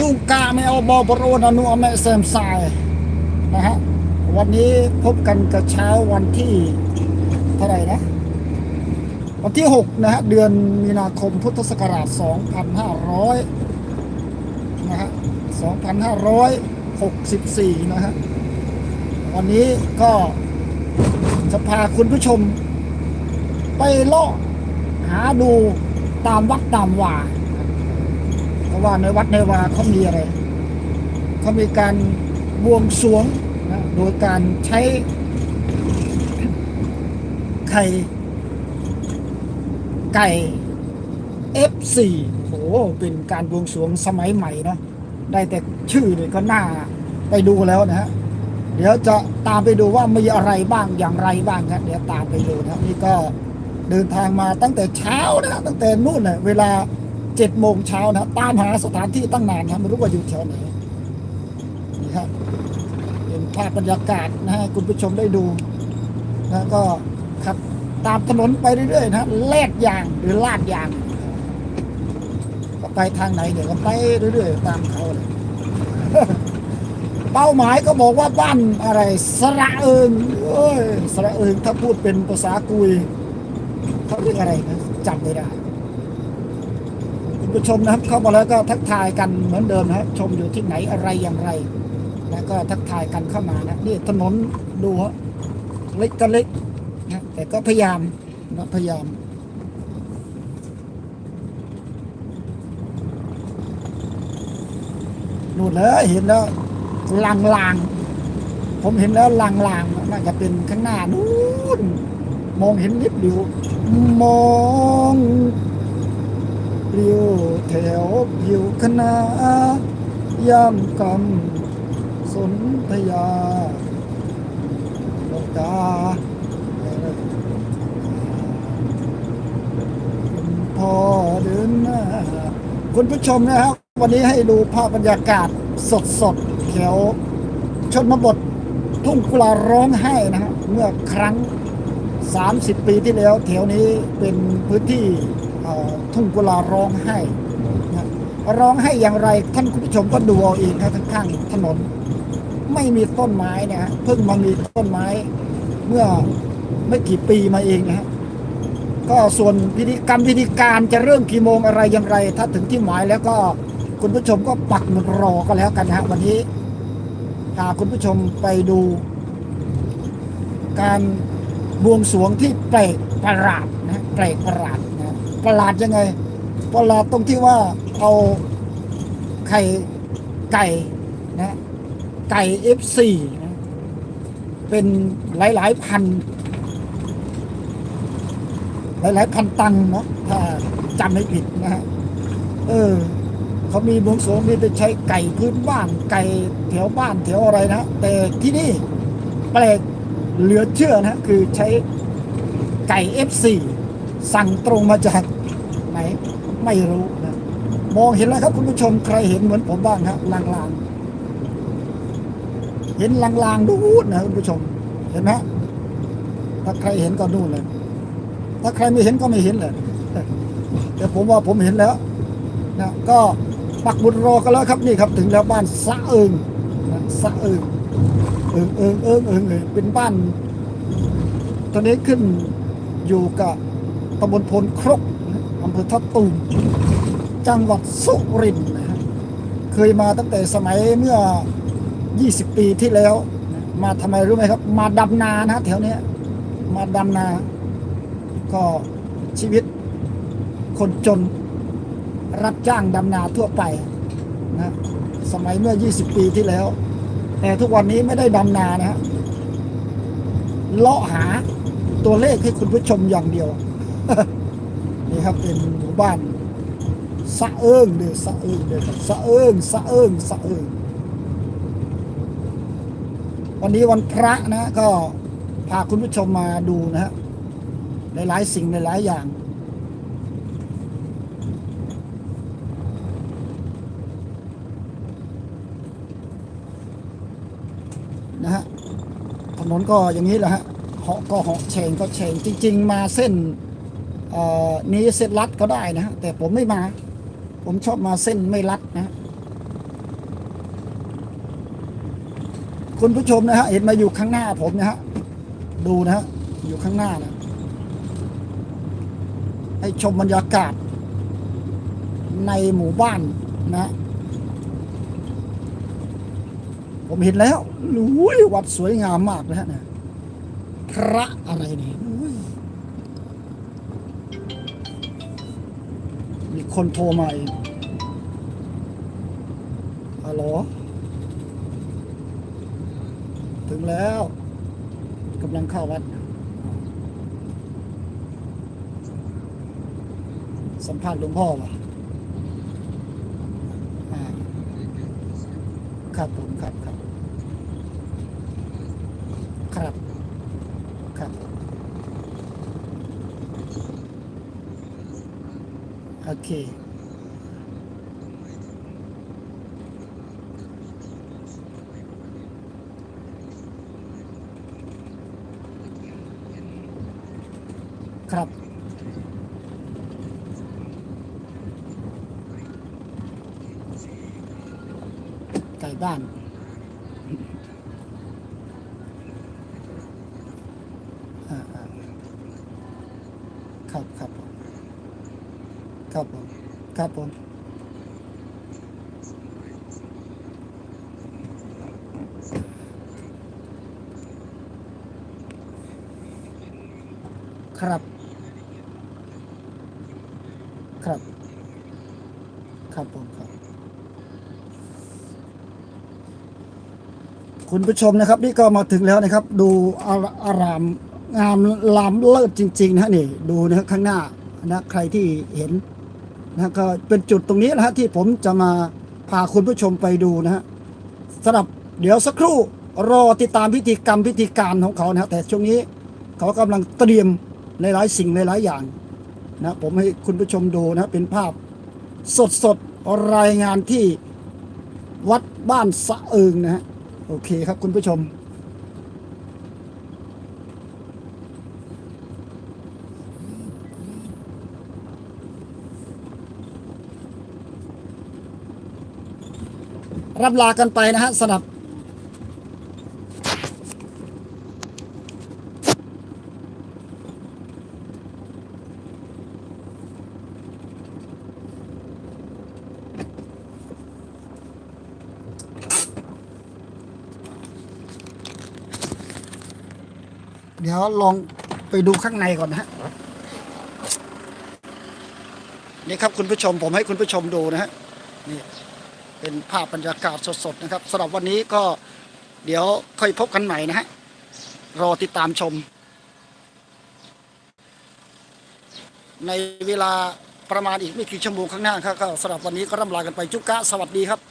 ชูกาไม่เอาบอบรนอนุอเมเซมไซนะฮะวันนี้พบกันกับเช้าวันที่เท่าไหร่นะ วันที่ 6 นะฮะ เดือนมีนาคมพุทธศักราช 2500 นะฮะ 2564 นะฮะ วันนี้ก็จะพาคุณผู้ชม ไปเลาะหาดูตามวัดตามว่า เพราะว่าในวัดในวาเขามีอะไรเขามีการบวงสรวงนะโดยการใช้ไข่ไก่ F4 โอ้โหเป็นการบวงสรวงสมัยใหม่เนาะได้แต่ชื่อเนี่ยก็น่าไปดูแล้วนะฮะเดี๋ยวจะตามไปดูว่ามีอะไรบ้างอย่างไรบ้างครับเดี๋ยวตามไปดูนะนี่ก็เดินทางมาตั้งแต่เช้านะตั้งแต่นู่นเน่ะเวลา เจ็ดโมงเช้านะตามหาสถานที่ตั้งนานนะไม่รู้ว่าอยู่แถวไหนนี่ครับเป็นภาพบรรยากาศนะฮะคุณผู้ชมได้ดูนะก็ขับตามถนนไปเรื่อยๆนะแลดยางหรือลาดยางก็ไปทางไหนเดี๋ยวก็ไปเรื่อยๆตามเขาเลยเป้าหมายก็บอกว่าบ้านอะไรสระเอิงเอ้ยสระเอิงถ้าพูดเป็นภาษากุยเขาเรียกอะไรนะจำไม่ได้ ผู้ชมนะครับ เข้ามาแล้วก็ทักทายกันเหมือนเดิมนะครับ ชมอยู่ที่ไหนอะไรอย่างไร แล้วก็ทักทายกันเข้ามานะนี่ถนนดูฮะเล็กก็เล็กนะแต่ก็พยายามนะพยายามนู่นเลยเห็นแล้วลางลางๆผมเห็นแล้วลางลางๆน่าจะเป็นข้างหน้านู้นมองเห็นนิดเดียวมอง เลี้ยวแถวผิวคณะยามกำสนธยาโลกาพ่อเดินหน้าคุณผู้ชมนะครับ วันนี้ให้ดูภาพบรรยากาศสดๆแถวชนบททุ่งกุลาร้องไห้นะฮะเมื่อครั้ง 30 ปีที่แล้วแถวนี้เป็นพื้นที่ ทุ่งกุลาร้องไห้นะร้องไห้อย่างไร ท่านผู้ชมก็ดูเอาเองนะข้างถนน ไม่มีต้นไม้นะฮะเพิ่งมามีต้นไม้ เมื่อไม่กี่ปีมาเองนะฮะก็ส่วนพิธีกรรมพิธีการจะเริ่มกี่โมงอะไรอย่างไร ถ้าถึงที่หมายแล้วก็คุณผู้ชมก็ปักหมุดรอก็แล้วกันนะฮะวันนี้พาคุณผู้ชมไปดู การบวงสรวงที่แปลกประหลาดนะแปลกประหลาด ประหลาดยังไง ประหลาดตรงที่ว่าเอาไข่ไก่นะไก่ F4 นะเป็นหลาย ๆ พัน หลาย ๆ พันตังเนาะถ้าจำไม่ผิดนะฮะเออเขามีบวงสรวงมีไปใช้ไก่พื้นบ้าน ไก่แถวบ้านแถวอะไรนะ แต่ที่นี่แปลกเหลือเชื่อนะ คือใช้ไก่ F4 สั่งตรงมาจากไหนไม่รู้นะมองเห็นแล้วครับคุณผู้ชมใครเห็นเหมือนผมบ้างครับลางๆ เห็นลางๆดูนะคุณผู้ชม เห็นไหมถ้าใครเห็นก็นู่นเลย ถ้าใครไม่เห็นก็ไม่เห็นเลยแต่ผมว่าผมเห็นแล้วนะก็ปักบุญรอกันแล้วครับนี่ครับ ถึงแล้วบ้านสะเอิงนะสะเอิงเอิงเอิงเอิงเอิงเป็นบ้าน ตอนนี้ขึ้นอยู่กับ ตำบลพลครกอำเภอทับตูมจังหวัดสุรินทร์นะฮะเคยมาตั้งแต่สมัยเมื่อ 20 ปีที่แล้ว มาทำไมรู้ไหมครับ มาดำนานะแถวเนี้ยมาดำนา ก็ชีวิตคนจนรับจ้างดำนาทั่วไปนะสมัยเมื่อ 20 ปีที่แล้ว แต่ทุกวันนี้ไม่ได้ดำนานะฮะเลาะหาตัวเลขให้คุณผู้ชมอย่างเดียว นี่ครับเป็นหมู่บ้านสะเอิงเดือสะเอิงเดือสะเอิงสะเอิงสะเอิงวันนี้วันพระนะก็พาคุณผู้ชมมาดูนะฮะหลายๆสิ่งหลายๆอย่างนะฮะถนนก็อย่างนี้แหละฮะเหาะก็เหาะเชงก็เชงจริง ๆ มาเส้น นี่เส้นรัดก็ได้นะแต่ผมไม่มา ผมชอบมาเส้นไม่รัดนะคุณผู้ชมนะฮะเห็นมาอยู่ข้างหน้าผมนะฮะดูนะฮะอยู่ข้างหน้านะให้ชมบรรยากาศ ในหมู่บ้านนะ ผมเห็นแล้วรู้วัดสวยงามมากนะฮะพระอะไรนี่ คนโทรมาอีกฮัลโหลถึงแล้วกำลังเข้าวัด สัมภาษณ์หลวงพ่อว่ะครับผมครับครับ ครับ โอ เคครับ ไก่บ้าน อ่าอ่าครับครับผม ครับผม ครับผมครับ ครับ ครับผมครับ คุณผู้ชมนะครับ นี่ก็มาถึงแล้วนะครับ ดูอาอารามงามล้ำเลิศจริง ๆ นะนี่ ดูนะข้างหน้านะใครที่เห็น นะก็เป็นจุดตรงนี้นะฮะที่ผมจะมาพาคุณผู้ชมไปดูนะฮะสำหรับเดี๋ยวสักครู่รอติดตามพิธีกรรมพิธีการของเขานะฮะแต่ช่วงนี้เขากำลังเตรียมหลายๆสิ่งหลายๆอย่างนะผมให้คุณผู้ชมดูนะเป็นภาพสดๆรายงานที่วัดบ้านสะเอิงนะฮะโอเคครับคุณผู้ชม รับลากันไปนะฮะสำหรับเดี๋ยวลองไปดูข้างในก่อนนะฮะนี่ครับคุณผู้ชมผมให้คุณผู้ชมดูนะฮะนี่ เป็นภาพบรรยากาศสดๆนะครับสำหรับวันนี้ก็เดี๋ยวค่อยพบกันใหม่นะฮะรอติดตามชม ในเวลาประมาณอีกไม่กี่ชั่วโมงข้างหน้าครับก็สำหรับวันนี้ก็ร่ำลากันไปจุกกะสวัสดีครับ